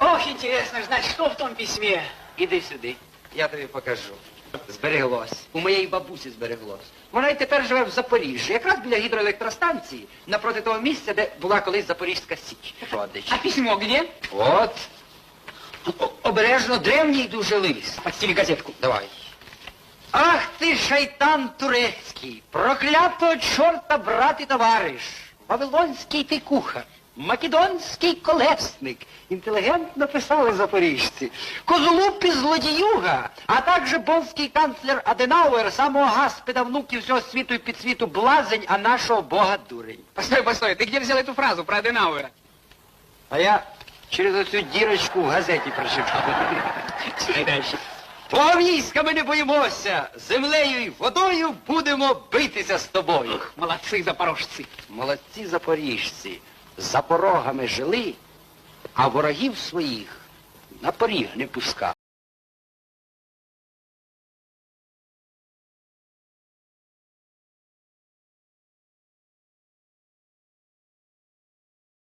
Ох, интересно знать, что в том письме. Іди сюди, я тобі покажу. Збереглось. У моєї бабусі збереглось. Вона й тепер живе в Запоріжжі, якраз біля гідроелектростанції, напроти того місця, де була колись Запорізька Січ. Родич. А письмо где? От. О- Обережно древній дуже лист. Подстели газетку. Давай. Ах ти, шайтан турецький, проклятого чорта брат і товариш, вавилонський ти кухар, македонський колесник, інтелігентно писали запоріжці, козолупі злодіюга, а також бонський канцлер Аденауер, самого гаспіда внуків всього світу і підсвіту блазень, а нашого бога дурень. Постой, постой, ты где взял эту фразу про Аденауэра? А я через оцю дірочку в газеті прочитав. Читай дальше. Твого війська ми не боїмося, землею і водою будемо битися з тобою. Молодцы запорожцы. Молодці запоріжці, за порогами жили, а ворогів своїх на поріг не пускали.